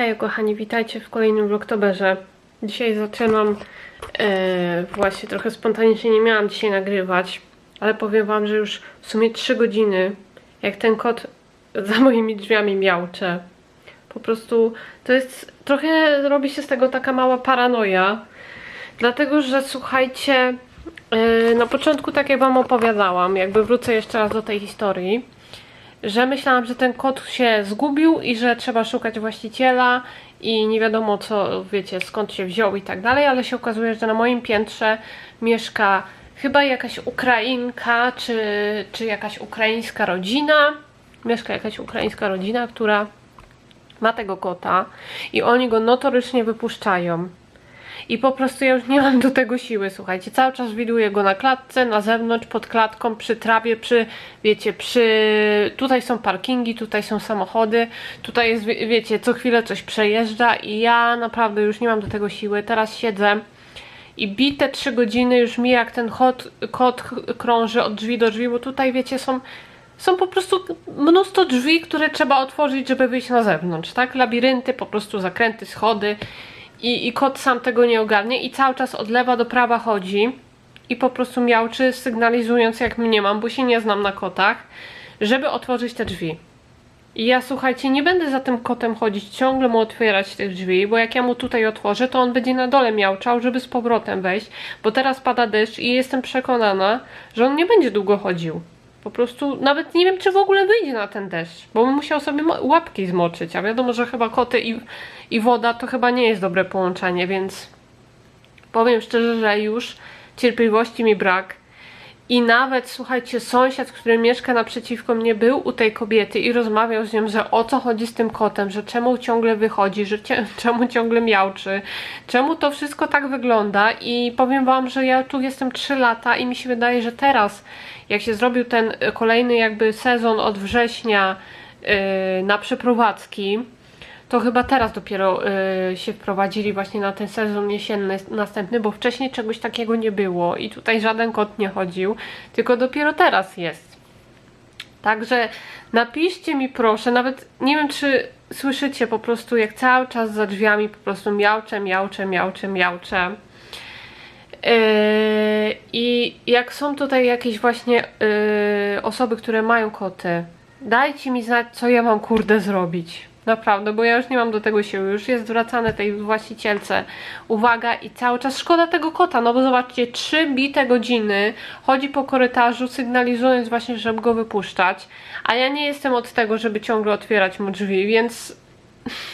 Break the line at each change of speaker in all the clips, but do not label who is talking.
Hej kochani, witajcie w kolejnym vlogtoberze. Dzisiaj zaczynam e, właśnie trochę spontanicznie, nie miałam dzisiaj nagrywać, ale powiem wam, że już w sumie 3 godziny, jak ten kot za moimi drzwiami miaucze. Po prostu to jest, trochę robi się z tego taka mała paranoja, dlatego że słuchajcie, e, na początku tak jak wam opowiadałam, jakby wrócę jeszcze raz do tej historii, że myślałam, że ten kot się zgubił i że trzeba szukać właściciela i nie wiadomo co, wiecie, skąd się wziął i tak dalej, ale się okazuje, że na moim piętrze mieszka chyba jakaś Ukrainka, czy, czy jakaś ukraińska rodzina. Mieszka jakaś ukraińska rodzina, która ma tego kota i oni go notorycznie wypuszczają. I po prostu ja już nie mam do tego siły, słuchajcie. Cały czas widuję go na klatce, na zewnątrz, pod klatką, przy trawie, przy, wiecie, przy... Tutaj są parkingi, tutaj są samochody, tutaj jest, wie- wiecie, co chwilę coś przejeżdża i ja naprawdę już nie mam do tego siły. Teraz siedzę i bite trzy godziny już mi jak ten kot, kot krąży od drzwi do drzwi, bo tutaj, wiecie, są są po prostu mnóstwo drzwi, które trzeba otworzyć, żeby wyjść na zewnątrz, tak? Labirynty, po prostu zakręty, schody i, i kot sam tego nie ogarnie i cały czas od lewa do prawa chodzi i po prostu miałczy, sygnalizując jak mnie mam, bo się nie znam na kotach, żeby otworzyć te drzwi. I ja słuchajcie, nie będę za tym kotem chodzić, ciągle mu otwierać tych drzwi, bo jak ja mu tutaj otworzę, to on będzie na dole miałczał, żeby z powrotem wejść, bo teraz pada deszcz i jestem przekonana, że on nie będzie długo chodził. Po prostu nawet nie wiem, czy w ogóle wyjdzie na ten deszcz, bo bym musiał sobie łapki zmoczyć, a wiadomo, że chyba koty i, i woda to chyba nie jest dobre połączenie, więc powiem szczerze, że już cierpliwości mi brak. I nawet, słuchajcie, sąsiad, który mieszka naprzeciwko mnie, był u tej kobiety i rozmawiał z nią, że o co chodzi z tym kotem, że czemu ciągle wychodzi, że czemu ciągle miałczy, czemu to wszystko tak wygląda. I powiem Wam, że ja tu jestem 3 lata i mi się wydaje, że teraz, jak się zrobił ten kolejny jakby sezon od września yy, na przeprowadzki, to chyba teraz dopiero y, się wprowadzili właśnie na ten sezon jesienny następny, bo wcześniej czegoś takiego nie było i tutaj żaden kot nie chodził, tylko dopiero teraz jest. Także napiszcie mi proszę, nawet nie wiem czy słyszycie po prostu jak cały czas za drzwiami po prostu miauczę, miauczę, miauczę, miauczę. Yy, I jak są tutaj jakieś właśnie yy, osoby, które mają koty, dajcie mi znać, co ja mam kurde zrobić. Naprawdę, bo ja już nie mam do tego siły. Już jest zwracane tej właścicielce uwaga i cały czas szkoda tego kota, no bo zobaczcie, trzy bite godziny chodzi po korytarzu, sygnalizując właśnie, żeby go wypuszczać, a ja nie jestem od tego, żeby ciągle otwierać mu drzwi, więc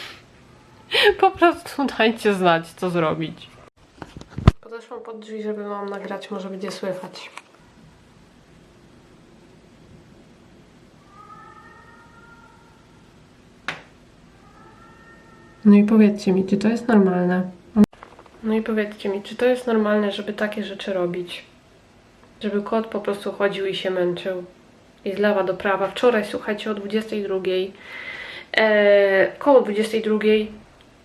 po prostu dajcie znać, co zrobić. Podeszłam pod drzwi, żeby mam nagrać, może będzie słychać. No i powiedzcie mi, czy to jest normalne? No i powiedzcie mi, czy to jest normalne, żeby takie rzeczy robić? Żeby kot po prostu chodził i się męczył. I z lewa do prawa. Wczoraj, słuchajcie, o 22, e, koło 22,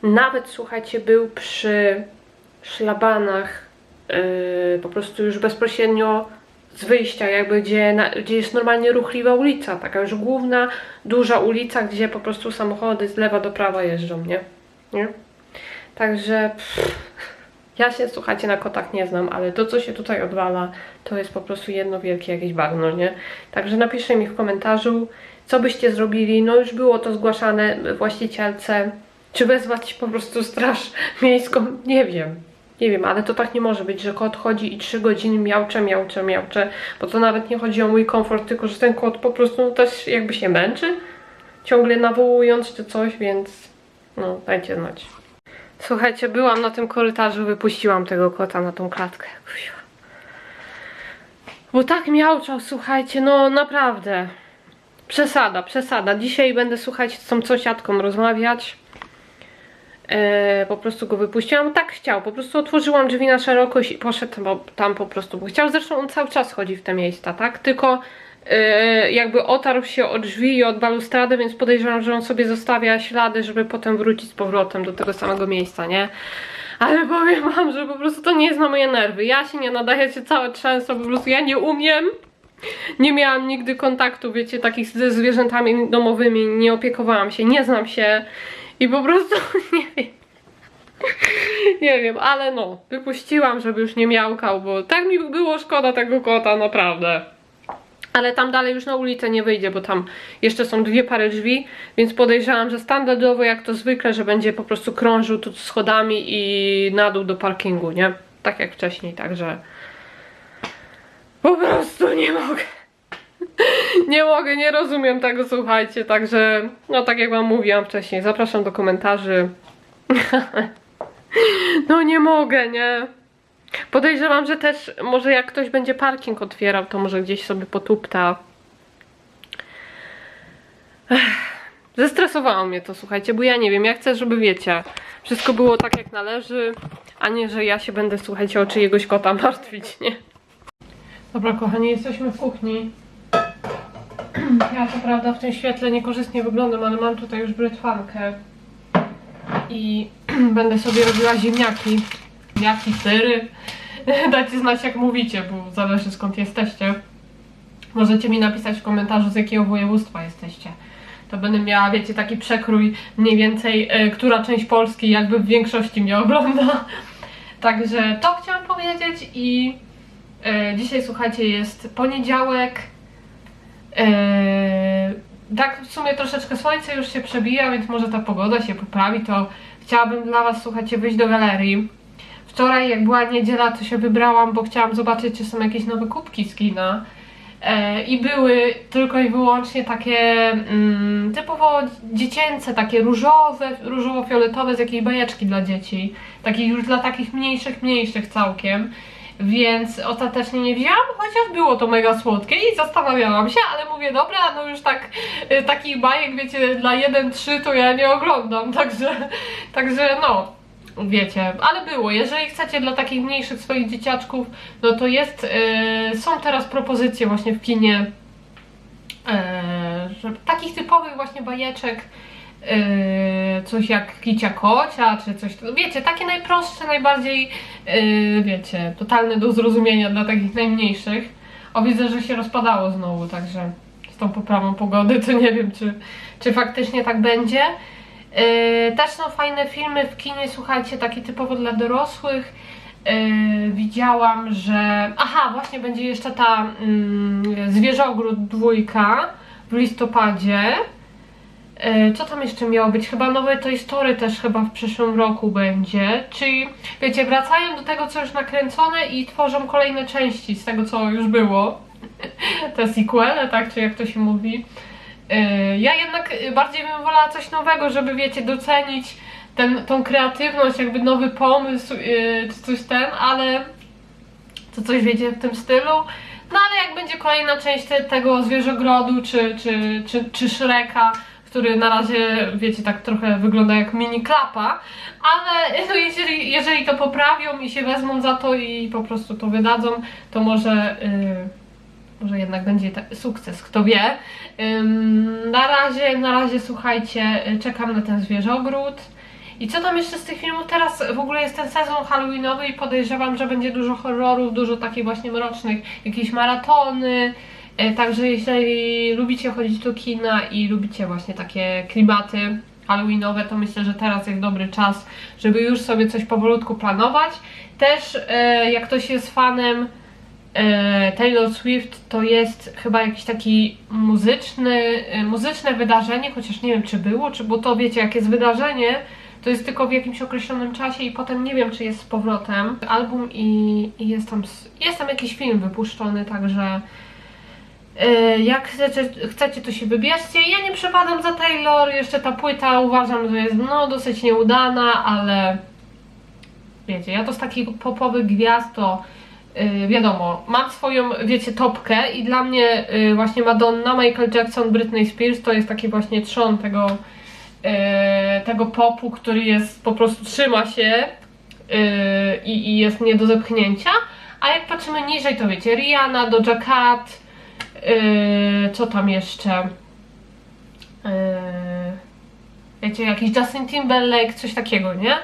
nawet, słuchajcie, był przy szlabanach, e, po prostu już bezpośrednio z wyjścia, jakby gdzie, na, gdzie jest normalnie ruchliwa ulica, taka już główna, duża ulica, gdzie po prostu samochody z lewa do prawa jeżdżą, nie? nie? Także pff, ja się, słuchajcie, na kotach nie znam, ale to, co się tutaj odwala, to jest po prostu jedno wielkie jakieś bagno, nie? Także napiszcie mi w komentarzu, co byście zrobili. No już było to zgłaszane właścicielce. Czy wezwać po prostu straż miejską? Nie wiem. Nie wiem, ale to tak nie może być, że kot chodzi i 3 godziny miaucze, miaucze, miaucze, bo to nawet nie chodzi o mój komfort, tylko że ten kot po prostu też jakby się męczy, ciągle nawołując czy coś, więc no, dajcie znać. Słuchajcie, byłam na tym korytarzu, wypuściłam tego kota na tą klatkę. Bo tak miauczał, słuchajcie, no naprawdę. Przesada, przesada. Dzisiaj będę, słuchać z tą sąsiadką rozmawiać. E, po prostu go wypuściłam. Tak chciał, po prostu otworzyłam drzwi na szerokość i poszedł tam po prostu, bo chciał. Zresztą on cały czas chodzi w te miejsca, tak? Tylko e, jakby otarł się o drzwi i od balustrady, więc podejrzewam, że on sobie zostawia ślady, żeby potem wrócić z powrotem do tego samego miejsca, nie? Ale powiem wam, że po prostu to nie jest na moje nerwy. Ja się nie nadaję się całe często, po prostu ja nie umiem. Nie miałam nigdy kontaktu, wiecie, takich ze zwierzętami domowymi, nie opiekowałam się, nie znam się. I po prostu nie wiem. Nie wiem, ale no, wypuściłam, żeby już nie miałkał, bo tak mi było szkoda tego kota, naprawdę. Ale tam dalej już na ulicę nie wyjdzie, bo tam jeszcze są dwie pary drzwi, więc podejrzewam, że standardowo jak to zwykle, że będzie po prostu krążył tu schodami i na dół do parkingu, nie? Tak jak wcześniej, także po prostu nie mogę. Nie mogę, nie rozumiem tego, słuchajcie, także no tak jak wam mówiłam wcześniej, zapraszam do komentarzy. No nie mogę, nie? Podejrzewam, że też może jak ktoś będzie parking otwierał, to może gdzieś sobie potupta. Zestresowało mnie to, słuchajcie, bo ja nie wiem, ja chcę, żeby wiecie, wszystko było tak jak należy, a nie, że ja się będę, słuchajcie, o czyjegoś kota martwić, nie? Dobra, kochani, jesteśmy w kuchni. Ja co prawda w tym świetle niekorzystnie wyglądam, ale mam tutaj już brytwankę i będę sobie robiła ziemniaki. Ziemniaki, sery. Dajcie znać jak mówicie, bo zależy skąd jesteście. Możecie mi napisać w komentarzu z jakiego województwa jesteście. To będę miała, wiecie, taki przekrój mniej więcej, e, która część Polski jakby w większości mnie ogląda. Także to chciałam powiedzieć i e, dzisiaj słuchajcie jest poniedziałek. E, tak w sumie troszeczkę słońce już się przebija, więc może ta pogoda się poprawi, to chciałabym dla Was, słuchajcie, wyjść do galerii. Wczoraj, jak była niedziela, to się wybrałam, bo chciałam zobaczyć, czy są jakieś nowe kubki z kina. E, I były tylko i wyłącznie takie mm, typowo dziecięce, takie różowe, różowo-fioletowe z jakiejś bajeczki dla dzieci. Takich już dla takich mniejszych, mniejszych całkiem. Więc ostatecznie nie wzięłam, chociaż było to mega słodkie i zastanawiałam się, ale mówię, dobra, no już tak y, takich bajek, wiecie, dla 1-3 to ja nie oglądam, także, także no, wiecie, ale było. Jeżeli chcecie dla takich mniejszych swoich dzieciaczków, no to jest, y, są teraz propozycje właśnie w kinie y, że takich typowych właśnie bajeczek, y, coś jak Kicia Kocia, czy coś, wiecie, takie najprostsze, najbardziej, y, wiecie, totalne do zrozumienia dla takich najmniejszych. O, widzę, że się rozpadało znowu, także z tą poprawą pogody, to nie wiem, czy, czy faktycznie tak będzie. Yy, też są fajne filmy w kinie, słuchajcie, takie typowo dla dorosłych. Yy, widziałam, że. Aha, właśnie będzie jeszcze ta yy, Zwierzogród dwójka w listopadzie. Yy, co tam jeszcze miało być? Chyba nowe Toy Story też chyba w przyszłym roku będzie. Czyli, wiecie, wracają do tego, co już nakręcone i tworzą kolejne części z tego, co już było. Te sequele, tak, czy jak to się mówi. Yy, Ja jednak bardziej bym wolała coś nowego, żeby wiecie, docenić ten, tą kreatywność, jakby nowy pomysł, czy coś ten, ale to coś wiecie w tym stylu. No ale jak będzie kolejna część te, tego zwierzogrodu, czy, czy, czy, czy Shreka, który na razie, wiecie, tak trochę wygląda jak mini klapa, ale no jeżeli, jeżeli to poprawią i się wezmą za to i po prostu to wydadzą, to może... Yy, może jednak będzie sukces, kto wie. Na razie, na razie słuchajcie, czekam na ten zwierzogród. I co tam jeszcze z tych filmów? Teraz w ogóle jest ten sezon halloweenowy i podejrzewam, że będzie dużo horrorów, dużo takich właśnie mrocznych, jakieś maratony. Y, Także jeżeli lubicie chodzić do kina i lubicie właśnie takie klimaty halloweenowe, to myślę, że teraz jest dobry czas, żeby już sobie coś powolutku planować. Też y, jak ktoś jest fanem e, Taylor Swift to jest chyba jakiś taki muzyczny, e, muzyczne wydarzenie, chociaż nie wiem czy było, czy bo to wiecie, jak jest wydarzenie, to jest tylko w jakimś określonym czasie i potem nie wiem czy jest z powrotem album i, i jest, tam, jest tam jakiś film wypuszczony, także e, jak chcecie, chcecie to się wybierzcie. Ja nie przepadam za Taylor, jeszcze ta płyta uważam, że jest no dosyć nieudana, ale wiecie, ja to z takich popowych gwiazd to Yy, wiadomo, mam swoją, wiecie, topkę i dla mnie yy, właśnie Madonna, Michael Jackson, Britney Spears to jest taki właśnie trzon tego, yy, tego popu, który jest, po prostu trzyma się yy, i, i jest nie do zepchnięcia, a jak patrzymy niżej to wiecie, Rihanna, Doja Cat, yy, co tam jeszcze, yy, wiecie, jakiś Justin Timberlake, coś takiego, nie?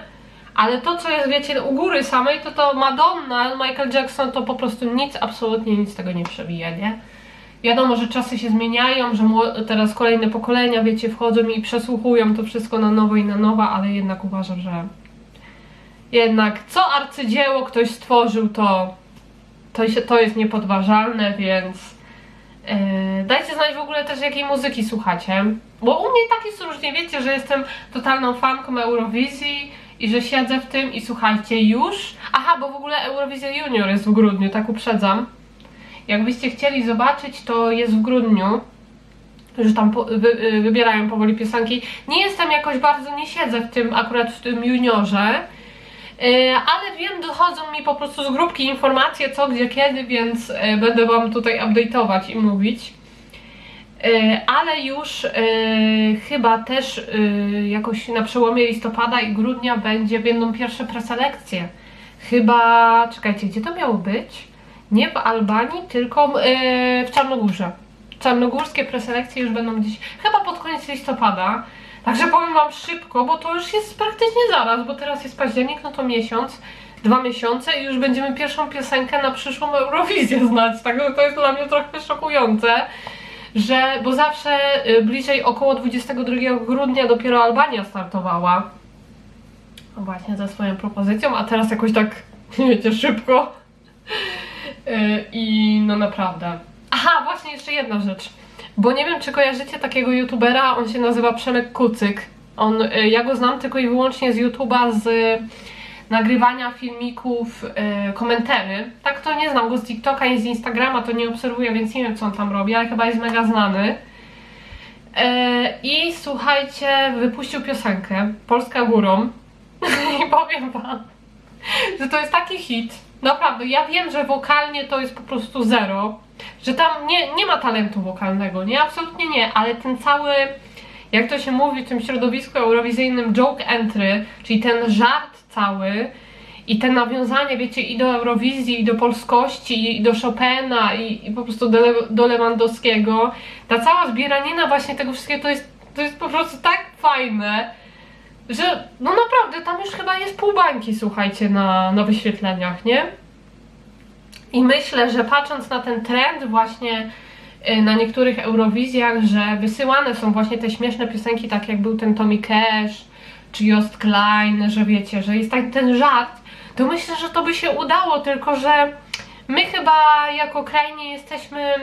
Ale to, co jest, wiecie, u góry samej, to to Madonna, Michael Jackson, to po prostu nic, absolutnie nic tego nie przebija, nie? wiadomo, że czasy się zmieniają, że teraz kolejne pokolenia, wiecie, wchodzą i przesłuchują to wszystko na nowo i na nowo, ale jednak uważam, że jednak co arcydzieło ktoś stworzył, to to, się, to jest niepodważalne, więc dajcie znać w ogóle też jakiej muzyki słuchacie. Bo u mnie tak jest różnie, wiecie, że jestem totalną fanką Eurowizji i że siedzę w tym i słuchajcie już. Aha, bo w ogóle Eurowizja Junior jest w grudniu, tak uprzedzam. Jakbyście chcieli zobaczyć, to jest w grudniu. Już tam po, wy, y, wybierają powoli piosenki. Nie jestem jakoś bardzo, nie siedzę w tym, akurat w tym juniorze. Yy, ale wiem, dochodzą mi po prostu z grupki informacje co, gdzie, kiedy, więc yy, będę Wam tutaj update'ować i mówić. Yy, ale już chyba też jakoś na przełomie listopada i grudnia będzie, będą pierwsze preselekcje. Chyba, czekajcie, gdzie to miało być? Nie w Albanii, tylko w Czarnogórze. Czarnogórskie preselekcje już będą gdzieś, chyba pod koniec listopada. Także powiem Wam szybko, bo to już jest praktycznie zaraz, bo teraz jest październik, no to miesiąc, dwa miesiące i już będziemy pierwszą piosenkę na przyszłą Eurowizję znać. Także to jest dla mnie trochę szokujące, że, bo zawsze y, bliżej około 22 grudnia dopiero Albania startowała. No właśnie ze swoją propozycją, a teraz jakoś tak, wiecie, szybko. Y, I no naprawdę. Aha, właśnie jeszcze jedna rzecz. Bo nie wiem, czy kojarzycie takiego youtubera, on się nazywa Przemek Kucyk. On, y, ja go znam tylko i wyłącznie z YouTube'a, z nagrywania filmików, y, komentary. Tak to nie znam go z TikToka i z Instagrama, to nie obserwuję, więc nie wiem, co on tam robi, ale chyba jest mega znany. Y, I słuchajcie, wypuścił piosenkę Polska górą. I powiem wam, że to jest taki hit. Naprawdę, ja wiem, że wokalnie to jest po prostu zero. Że tam nie, nie ma talentu wokalnego, nie, absolutnie nie, ale ten cały, jak to się mówi w tym środowisku eurowizyjnym, joke entry, czyli ten żart cały i te nawiązanie, wiecie, i do Eurowizji, i do polskości, i do Chopina, i, i po prostu do, do Lewandowskiego, ta cała zbieranina właśnie tego wszystkiego, to jest, to jest po prostu tak fajne, że no naprawdę, tam już chyba jest pół bańki, słuchajcie, na, na wyświetleniach, nie? I myślę, że patrząc na ten trend właśnie y, na niektórych Eurowizjach, że wysyłane są właśnie te śmieszne piosenki, tak jak był ten Tommy Cash czy Jost Klein, że wiecie, że jest tak ten żart, to myślę, że to by się udało, tylko że my chyba jako kraj nie jesteśmy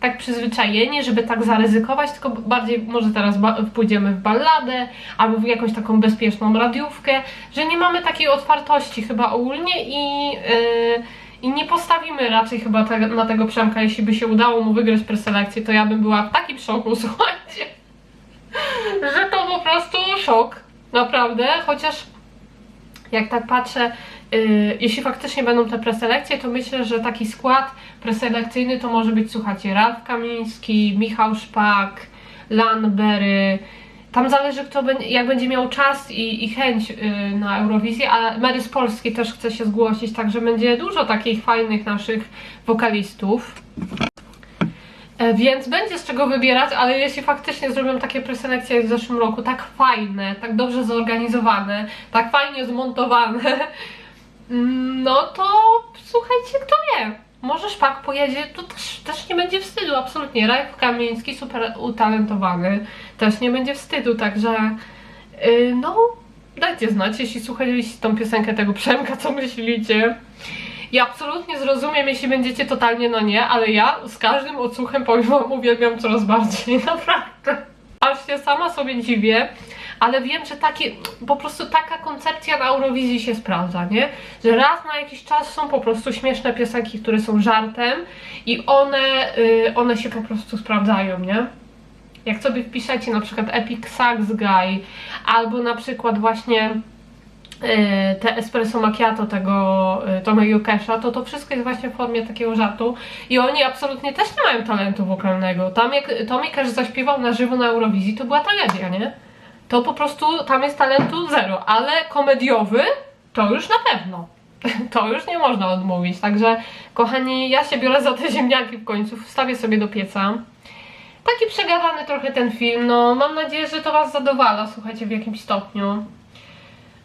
tak przyzwyczajeni, żeby tak zaryzykować, tylko bardziej może teraz pójdziemy w balladę albo w jakąś taką bezpieczną radiówkę, że nie mamy takiej otwartości chyba ogólnie i, yy, i nie postawimy raczej chyba te, na tego Przemka, jeśli by się udało mu wygrać preselekcję, to ja bym była w takim szoku, słuchajcie, że to po prostu szok, naprawdę, chociaż jak tak patrzę, yy, jeśli faktycznie będą te preselekcje, to myślę, że taki skład preselekcyjny to może być, słuchajcie, Ralf Kamiński, Michał Szpak, Lanbery. Tam zależy, kto będzie, jak będzie miał czas i, i chęć yy, na Eurowizję, a Mary z Polski też chce się zgłosić, także będzie dużo takich fajnych naszych wokalistów. E, Więc będzie z czego wybierać, ale jeśli faktycznie zrobią takie preselekcje jak w zeszłym roku, tak fajne, tak dobrze zorganizowane, tak fajnie zmontowane, mm, no to słuchajcie, kto wie, może Szpak pojedzie, to też, też nie będzie wstydu, absolutnie. Rajf Kamieński, super utalentowany, też nie będzie wstydu, także yy, no, dajcie znać, jeśli słuchaliście tą piosenkę tego Przemka, co myślicie. Ja absolutnie zrozumiem, jeśli będziecie totalnie no nie, ale ja z każdym odsłuchem powiem wam, uwielbiam coraz bardziej, naprawdę. Aż się sama sobie dziwię, ale wiem, że takie, po prostu taka koncepcja na Eurowizji się sprawdza, nie? Że raz na jakiś czas są po prostu śmieszne piosenki, które są żartem i one, y, one się po prostu sprawdzają, nie? Jak sobie wpiszecie na przykład Epic Sax Guy, albo na przykład właśnie y, te espresso macchiato tego y, Toma Jukesza, to to wszystko jest właśnie w formie takiego żartu i oni absolutnie też nie mają talentu wokalnego. Tam jak Tommy Cash zaśpiewał na żywo na Eurowizji, to była tragedia, nie? To po prostu tam jest talentu zero, ale komediowy to już na pewno. To już nie można odmówić. Także, kochani, ja się biorę za te ziemniaki w końcu, wstawię sobie do pieca. Taki przegadany trochę ten film, no mam nadzieję, że to Was zadowala, słuchajcie, w jakimś stopniu.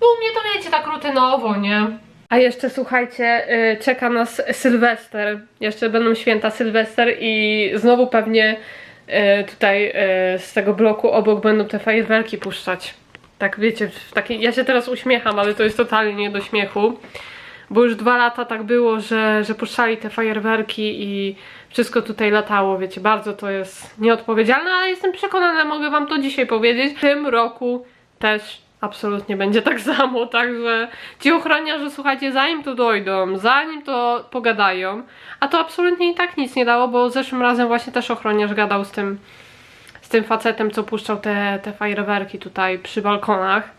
No u mnie to wiecie, tak rutynowo, nie? A jeszcze słuchajcie, y, czeka nas Sylwester. Jeszcze będą święta Sylwester i znowu pewnie tutaj y, z tego bloku obok będą te fajerwerki puszczać. Tak wiecie, w takiej, ja się teraz uśmiecham, ale to jest totalnie nie do śmiechu. Bo już dwa lata tak było, że, że puszczali te fajerwerki i wszystko tutaj latało, wiecie, bardzo to jest nieodpowiedzialne, ale jestem przekonana, mogę wam to dzisiaj powiedzieć. W tym roku też absolutnie będzie tak samo, także ci ochroniarze, słuchajcie, zanim tu dojdą, zanim to pogadają, a to absolutnie i tak nic nie dało, bo zeszłym razem właśnie też ochroniarz gadał z tym, z tym facetem, co puszczał te, te fajerwerki tutaj przy balkonach.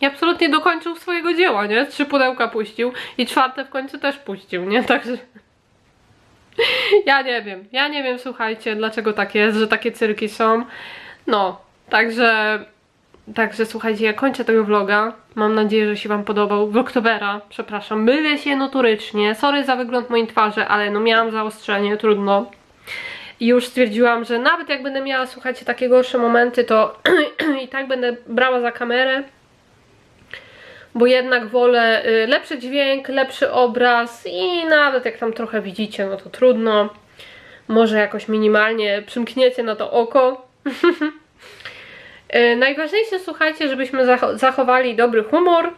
I absolutnie dokończył swojego dzieła, nie? Trzy pudełka puścił i czwarte w końcu też puścił, nie? Także ja nie wiem, ja nie wiem, słuchajcie, dlaczego tak jest, że takie cyrki są. No, także Także słuchajcie, ja kończę tego vloga. Mam nadzieję, że się Wam podobał. Vlogtobera, przepraszam. Mylę się notorycznie. Sorry za wygląd mojej twarzy, ale no miałam zaostrzenie, trudno. I już stwierdziłam, że nawet jak będę miała, słuchajcie, takie gorsze momenty, to i tak będę brała za kamerę. Bo jednak wolę y, lepszy dźwięk, lepszy obraz i nawet jak tam trochę widzicie, no to trudno. Może jakoś minimalnie przymkniecie na to oko. E, Najważniejsze, słuchajcie, żebyśmy zacho- zachowali dobry humor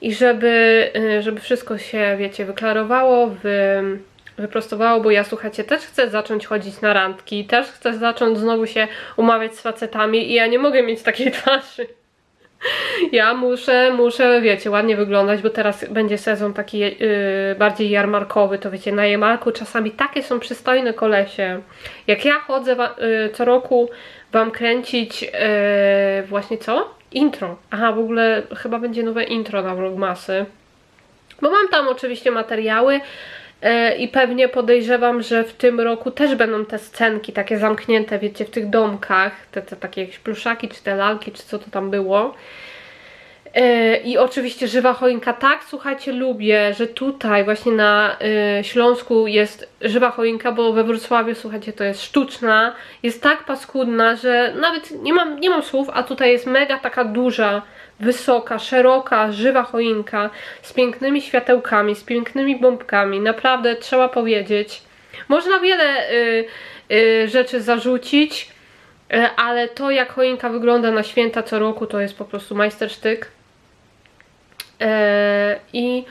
i żeby, e, żeby wszystko się, wiecie, wyklarowało, wy, wyprostowało, bo ja, słuchajcie, też chcę zacząć chodzić na randki, też chcę zacząć znowu się umawiać z facetami i ja nie mogę mieć takiej twarzy. Ja muszę, muszę, wiecie, ładnie wyglądać, bo teraz będzie sezon taki yy, bardziej jarmarkowy, to wiecie, na jarmarku czasami takie są przystojne kolesie. Jak ja chodzę yy, co roku wam kręcić yy, właśnie co? Intro. Aha, w ogóle chyba będzie nowe intro na Vlogmasy. Bo mam tam oczywiście materiały e, i pewnie podejrzewam, że w tym roku też będą te scenki takie zamknięte, wiecie, w tych domkach, te, te takie jakieś pluszaki, czy te lalki, czy co to tam było. E, I oczywiście żywa choinka. Tak, słuchajcie, lubię, że tutaj właśnie na e, Śląsku jest żywa choinka, bo we Wrocławiu, słuchajcie, to jest sztuczna. Jest tak paskudna, że nawet nie mam, nie mam słów, a tutaj jest mega taka duża, wysoka, szeroka, żywa choinka z pięknymi światełkami, z pięknymi bombkami. Naprawdę trzeba powiedzieć. Można wiele y, y, rzeczy zarzucić, y, ale to jak choinka wygląda na święta co roku to jest po prostu majstersztyk. E, I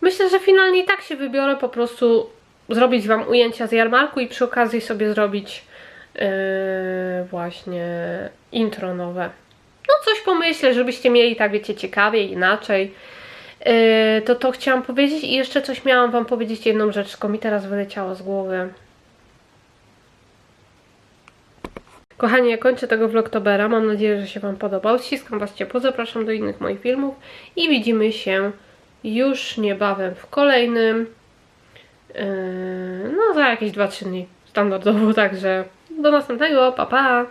myślę, że finalnie i tak się wybiorę po prostu zrobić Wam ujęcia z jarmarku i przy okazji sobie zrobić e, właśnie intro nowe. No coś pomyślę, żebyście mieli tak wiecie ciekawiej, inaczej. E, To to chciałam powiedzieć i jeszcze coś miałam Wam powiedzieć, jedną rzecz, tylko mi teraz wyleciało z głowy. Kochani, ja kończę tego vlogtobera. Mam nadzieję, że się Wam podobał. Ściskam Was ciepło, zapraszam do innych moich filmów i widzimy się już niebawem w kolejnym. Yy, no, za jakieś 2-3 dni standardowo, także do następnego, pa pa!